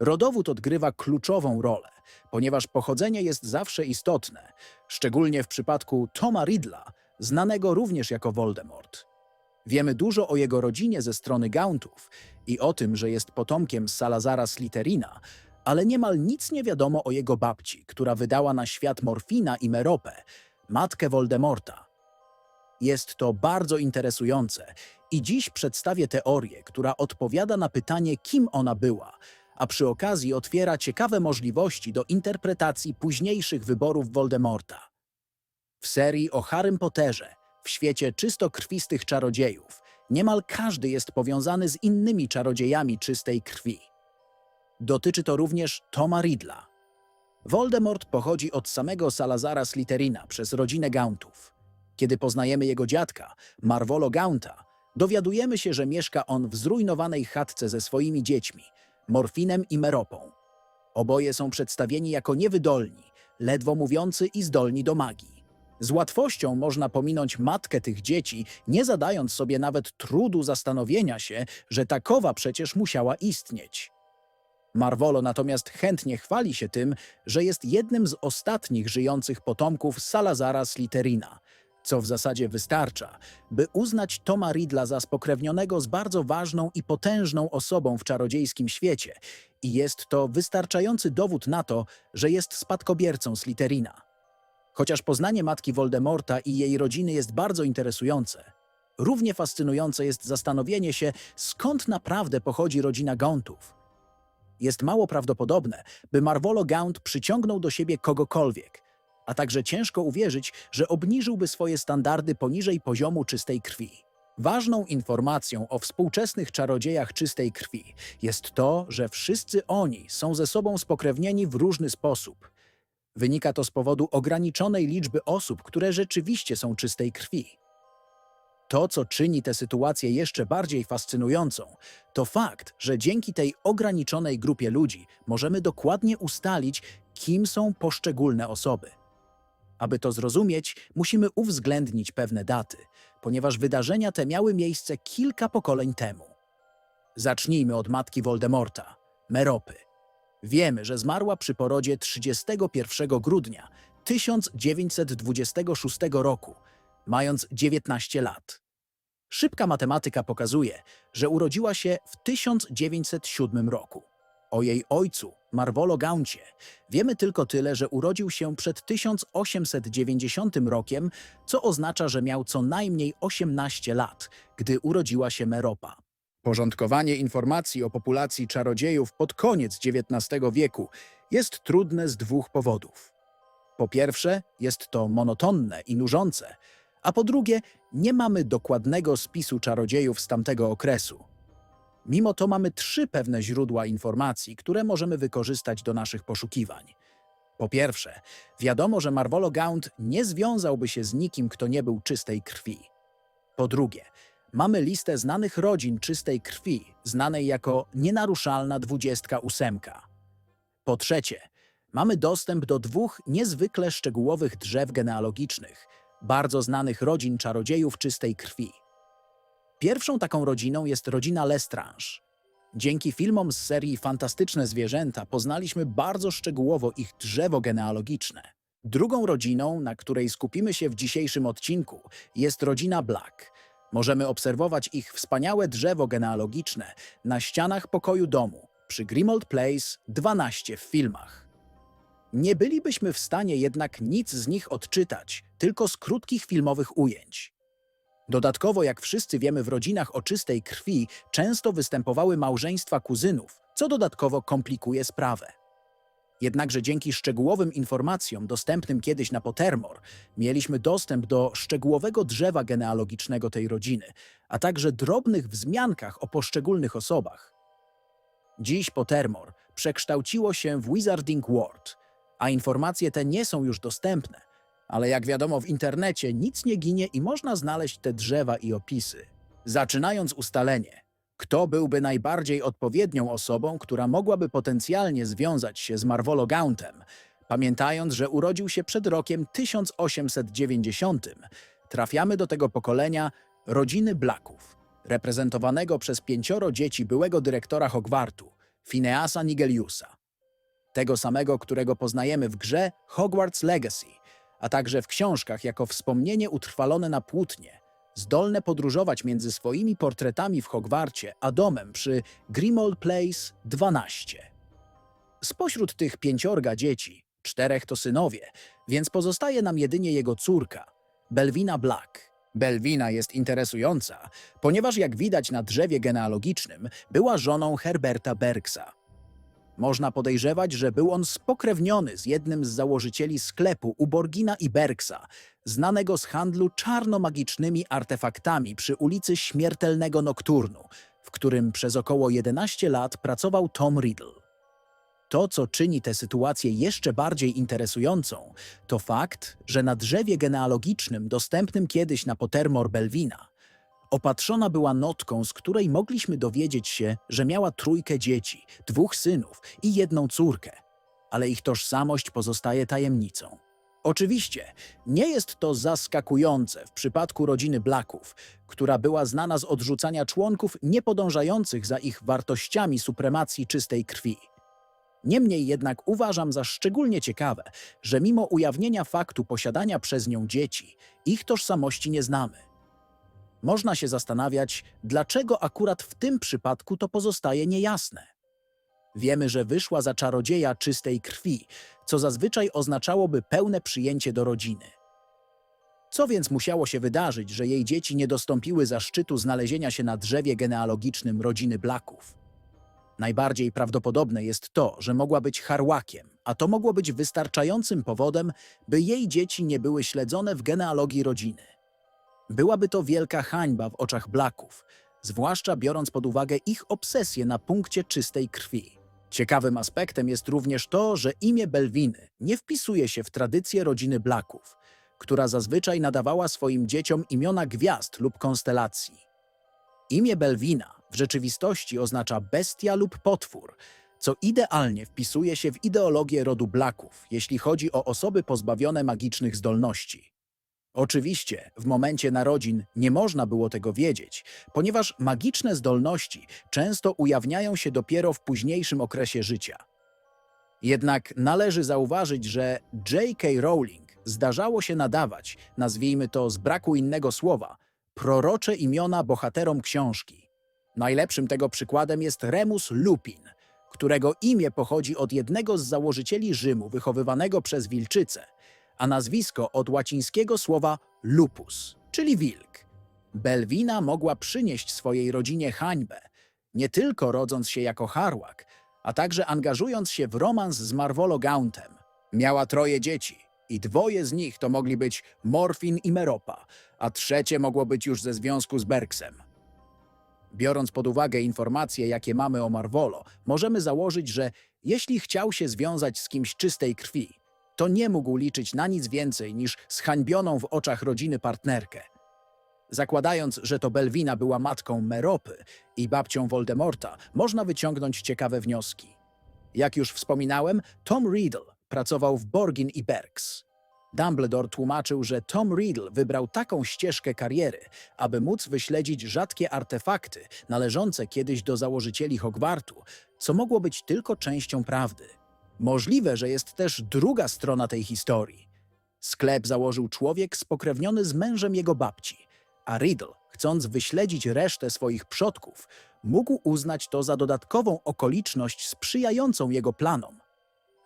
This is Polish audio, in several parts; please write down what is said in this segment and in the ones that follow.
Rodowód odgrywa kluczową rolę, ponieważ pochodzenie jest zawsze istotne, szczególnie w przypadku Toma Riddla, znanego również jako Voldemort. Wiemy dużo o jego rodzinie ze strony Gauntów i o tym, że jest potomkiem Salazara Slytherina, ale niemal nic nie wiadomo o jego babci, która wydała na świat Morfina i Meropę, matkę Voldemorta. Jest to bardzo interesujące i dziś przedstawię teorię, która odpowiada na pytanie, kim ona była, a przy okazji otwiera ciekawe możliwości do interpretacji późniejszych wyborów Voldemorta. W serii o Harrym Potterze, w świecie czysto krwistych czarodziejów, niemal każdy jest powiązany z innymi czarodziejami czystej krwi. Dotyczy to również Toma Riddla. Voldemort pochodzi od samego Salazara Slytherina przez rodzinę Gauntów. Kiedy poznajemy jego dziadka, Marvolo Gaunta, dowiadujemy się, że mieszka on w zrujnowanej chatce ze swoimi dziećmi, Morfinem i Meropą. Oboje są przedstawieni jako niewydolni, ledwo mówiący i zdolni do magii. Z łatwością można pominąć matkę tych dzieci, nie zadając sobie nawet trudu zastanowienia się, że takowa przecież musiała istnieć. Marvolo natomiast chętnie chwali się tym, że jest jednym z ostatnich żyjących potomków Salazara Slytherina, co w zasadzie wystarcza, by uznać Toma Riddla za spokrewnionego z bardzo ważną i potężną osobą w czarodziejskim świecie i jest to wystarczający dowód na to, że jest spadkobiercą Slytherina. Chociaż poznanie matki Voldemorta i jej rodziny jest bardzo interesujące, równie fascynujące jest zastanowienie się, skąd naprawdę pochodzi rodzina Gauntów. Jest mało prawdopodobne, by Marvolo Gaunt przyciągnął do siebie kogokolwiek, a także ciężko uwierzyć, że obniżyłby swoje standardy poniżej poziomu czystej krwi. Ważną informacją o współczesnych czarodziejach czystej krwi jest to, że wszyscy oni są ze sobą spokrewnieni w różny sposób. Wynika to z powodu ograniczonej liczby osób, które rzeczywiście są czystej krwi. To, co czyni tę sytuację jeszcze bardziej fascynującą, to fakt, że dzięki tej ograniczonej grupie ludzi możemy dokładnie ustalić, kim są poszczególne osoby. Aby to zrozumieć, musimy uwzględnić pewne daty, ponieważ wydarzenia te miały miejsce kilka pokoleń temu. Zacznijmy od matki Voldemorta, Meropy. Wiemy, że zmarła przy porodzie 31 grudnia 1926 roku, mając 19 lat. Szybka matematyka pokazuje, że urodziła się w 1907 roku. O jej ojcu, Marvolo Gauncie, wiemy tylko tyle, że urodził się przed 1890 rokiem, co oznacza, że miał co najmniej 18 lat, gdy urodziła się Meropa. Porządkowanie informacji o populacji czarodziejów pod koniec XIX wieku jest trudne z dwóch powodów. Po pierwsze, jest to monotonne i nużące, a po drugie, nie mamy dokładnego spisu czarodziejów z tamtego okresu. Mimo to mamy trzy pewne źródła informacji, które możemy wykorzystać do naszych poszukiwań. Po pierwsze, wiadomo, że Marvolo Gaunt nie związałby się z nikim, kto nie był czystej krwi. Po drugie, mamy listę znanych rodzin czystej krwi, znanej jako nienaruszalna 28. Po trzecie, mamy dostęp do dwóch niezwykle szczegółowych drzew genealogicznych, bardzo znanych rodzin czarodziejów czystej krwi. Pierwszą taką rodziną jest rodzina Lestrange. Dzięki filmom z serii Fantastyczne Zwierzęta poznaliśmy bardzo szczegółowo ich drzewo genealogiczne. Drugą rodziną, na której skupimy się w dzisiejszym odcinku, jest rodzina Black. Możemy obserwować ich wspaniałe drzewo genealogiczne na ścianach pokoju domu przy Grimold Place 12 w filmach. Nie bylibyśmy w stanie jednak nic z nich odczytać, tylko z krótkich filmowych ujęć. Dodatkowo, jak wszyscy wiemy, w rodzinach o czystej krwi często występowały małżeństwa kuzynów, co dodatkowo komplikuje sprawę. Jednakże dzięki szczegółowym informacjom dostępnym kiedyś na Pottermore mieliśmy dostęp do szczegółowego drzewa genealogicznego tej rodziny, a także drobnych wzmiankach o poszczególnych osobach. Dziś Pottermore przekształciło się w Wizarding World, a informacje te nie są już dostępne, ale jak wiadomo w internecie nic nie ginie i można znaleźć te drzewa i opisy. Zaczynając ustalenie, Kto byłby najbardziej odpowiednią osobą, która mogłaby potencjalnie związać się z Marvolo Gauntem, pamiętając, że urodził się przed rokiem 1890, trafiamy do tego pokolenia rodziny Blacków, reprezentowanego przez pięcioro dzieci byłego dyrektora Hogwartu, Phineasa Nigeliusa. Tego samego, którego poznajemy w grze Hogwarts Legacy, a także w książkach jako wspomnienie utrwalone na płótnie, zdolne podróżować między swoimi portretami w Hogwarcie a domem przy Grimmauld Place 12. Spośród tych pięciorga dzieci, czterech to synowie, więc pozostaje nam jedynie jego córka, Belwina Black. Belwina jest interesująca, ponieważ jak widać na drzewie genealogicznym, była żoną Herberta Bergsa. Można podejrzewać, że był on spokrewniony z jednym z założycieli sklepu Uborgina i Bergsa, znanego z handlu czarnomagicznymi artefaktami przy ulicy Śmiertelnego Nokturnu, w którym przez około 11 lat pracował Tom Riddle. To, co czyni tę sytuację jeszcze bardziej interesującą, to fakt, że na drzewie genealogicznym dostępnym kiedyś na Pottermore Belwina opatrzona była notką, z której mogliśmy dowiedzieć się, że miała trójkę dzieci, dwóch synów i jedną córkę, ale ich tożsamość pozostaje tajemnicą. Oczywiście, nie jest to zaskakujące w przypadku rodziny Blacków, która była znana z odrzucania członków niepodążających za ich wartościami supremacji czystej krwi. Niemniej jednak uważam za szczególnie ciekawe, że mimo ujawnienia faktu posiadania przez nią dzieci, ich tożsamości nie znamy. Można się zastanawiać, dlaczego akurat w tym przypadku to pozostaje niejasne. Wiemy, że wyszła za czarodzieja czystej krwi, co zazwyczaj oznaczałoby pełne przyjęcie do rodziny. Co więc musiało się wydarzyć, że jej dzieci nie dostąpiły zaszczytu znalezienia się na drzewie genealogicznym rodziny Blacków? Najbardziej prawdopodobne jest to, że mogła być harłakiem, a to mogło być wystarczającym powodem, by jej dzieci nie były śledzone w genealogii rodziny. Byłaby to wielka hańba w oczach Blacków, zwłaszcza biorąc pod uwagę ich obsesję na punkcie czystej krwi. Ciekawym aspektem jest również to, że imię Belwiny nie wpisuje się w tradycję rodziny Blacków, która zazwyczaj nadawała swoim dzieciom imiona gwiazd lub konstelacji. Imię Belwina w rzeczywistości oznacza bestia lub potwór, co idealnie wpisuje się w ideologię rodu Blacków, jeśli chodzi o osoby pozbawione magicznych zdolności. Oczywiście, w momencie narodzin nie można było tego wiedzieć, ponieważ magiczne zdolności często ujawniają się dopiero w późniejszym okresie życia. Jednak należy zauważyć, że J.K. Rowling zdarzało się nadawać, nazwijmy to z braku innego słowa, prorocze imiona bohaterom książki. Najlepszym tego przykładem jest Remus Lupin, którego imię pochodzi od jednego z założycieli Rzymu wychowywanego przez wilczycę, a nazwisko od łacińskiego słowa lupus, czyli wilk. Belwina mogła przynieść swojej rodzinie hańbę, nie tylko rodząc się jako harłak, a także angażując się w romans z Marvolo Gauntem. Miała troje dzieci i dwoje z nich to mogli być Morfin i Meropa, a trzecie mogło być już ze związku z Bergsem. Biorąc pod uwagę informacje, jakie mamy o Marvolo, możemy założyć, że jeśli chciał się związać z kimś czystej krwi, to nie mógł liczyć na nic więcej niż zhańbioną w oczach rodziny partnerkę. Zakładając, że to Belwina była matką Meropy i babcią Voldemorta, można wyciągnąć ciekawe wnioski. Jak już wspominałem, Tom Riddle pracował w Borgin i Berks. Dumbledore tłumaczył, że Tom Riddle wybrał taką ścieżkę kariery, aby móc wyśledzić rzadkie artefakty należące kiedyś do założycieli Hogwartu, co mogło być tylko częścią prawdy. Możliwe, że jest też druga strona tej historii. Sklep założył człowiek spokrewniony z mężem jego babci, a Riddle, chcąc wyśledzić resztę swoich przodków, mógł uznać to za dodatkową okoliczność sprzyjającą jego planom.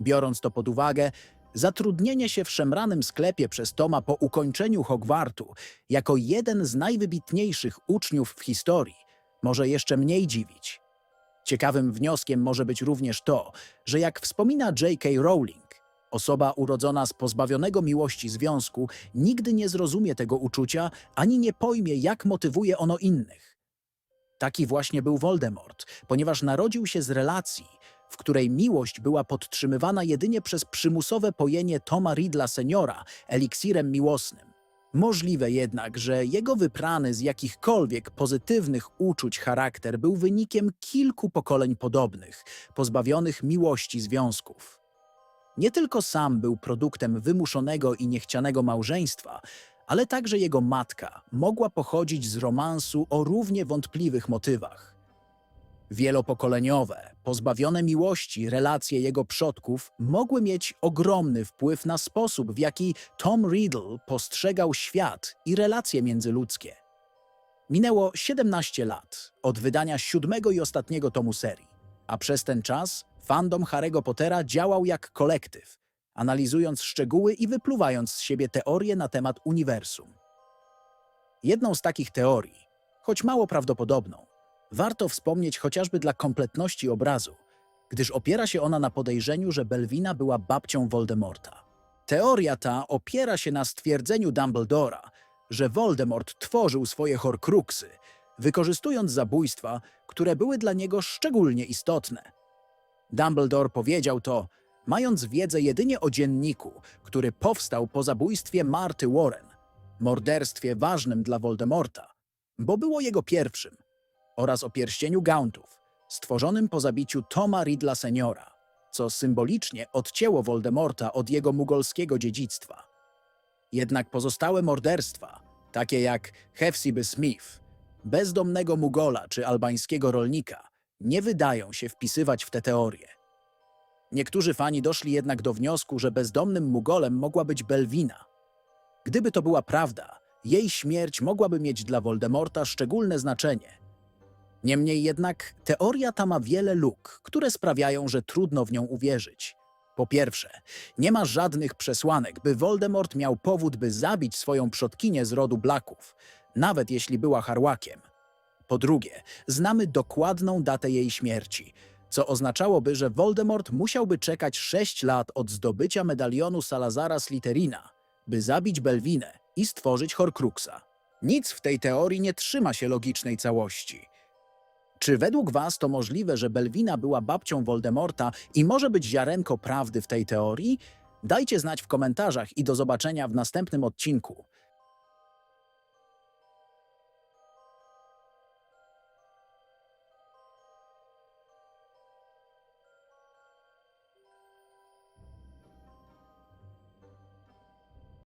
Biorąc to pod uwagę, zatrudnienie się w szemranym sklepie przez Toma po ukończeniu Hogwartu jako jeden z najwybitniejszych uczniów w historii może jeszcze mniej dziwić. Ciekawym wnioskiem może być również to, że jak wspomina J.K. Rowling, osoba urodzona z pozbawionego miłości związku nigdy nie zrozumie tego uczucia ani nie pojmie, jak motywuje ono innych. Taki właśnie był Voldemort, ponieważ narodził się z relacji, w której miłość była podtrzymywana jedynie przez przymusowe pojenie Toma Riddla seniora eliksirem miłosnym. Możliwe jednak, że jego wyprany z jakichkolwiek pozytywnych uczuć charakter był wynikiem kilku pokoleń podobnych, pozbawionych miłości związków. Nie tylko sam był produktem wymuszonego i niechcianego małżeństwa, ale także jego matka mogła pochodzić z romansu o równie wątpliwych motywach. Wielopokoleniowe, pozbawione miłości relacje jego przodków mogły mieć ogromny wpływ na sposób, w jaki Tom Riddle postrzegał świat i relacje międzyludzkie. Minęło 17 lat od wydania siódmego i ostatniego tomu serii, a przez ten czas fandom Harry'ego Pottera działał jak kolektyw, analizując szczegóły i wypluwając z siebie teorie na temat uniwersum. Jedną z takich teorii, choć mało prawdopodobną, warto wspomnieć chociażby dla kompletności obrazu, gdyż opiera się ona na podejrzeniu, że Belwina była babcią Voldemorta. Teoria ta opiera się na stwierdzeniu Dumbledora, że Voldemort tworzył swoje horcruxy, wykorzystując zabójstwa, które były dla niego szczególnie istotne. Dumbledore powiedział to, mając wiedzę jedynie o dzienniku, który powstał po zabójstwie Marty Warren, morderstwie ważnym dla Voldemorta, bo było jego pierwszym, oraz o pierścieniu Gauntów, stworzonym po zabiciu Toma Riddla seniora, co symbolicznie odcięło Voldemorta od jego mugolskiego dziedzictwa. Jednak pozostałe morderstwa, takie jak Hefzibah Smith, bezdomnego Mugola czy albańskiego rolnika, nie wydają się wpisywać w tę teorię. Niektórzy fani doszli jednak do wniosku, że bezdomnym Mugolem mogła być Belwina. Gdyby to była prawda, jej śmierć mogłaby mieć dla Voldemorta szczególne znaczenie. Niemniej jednak teoria ta ma wiele luk, które sprawiają, że trudno w nią uwierzyć. Po pierwsze, nie ma żadnych przesłanek, by Voldemort miał powód, by zabić swoją przodkinię z rodu Blacków, nawet jeśli była Harłakiem. Po drugie, znamy dokładną datę jej śmierci, co oznaczałoby, że Voldemort musiałby czekać 6 lat od zdobycia medalionu Salazara Slytherina, by zabić Belwinę i stworzyć Horcruxa. Nic w tej teorii nie trzyma się logicznej całości. Czy według was to możliwe, że Belwina była babcią Voldemorta i może być ziarenko prawdy w tej teorii? Dajcie znać w komentarzach i do zobaczenia w następnym odcinku.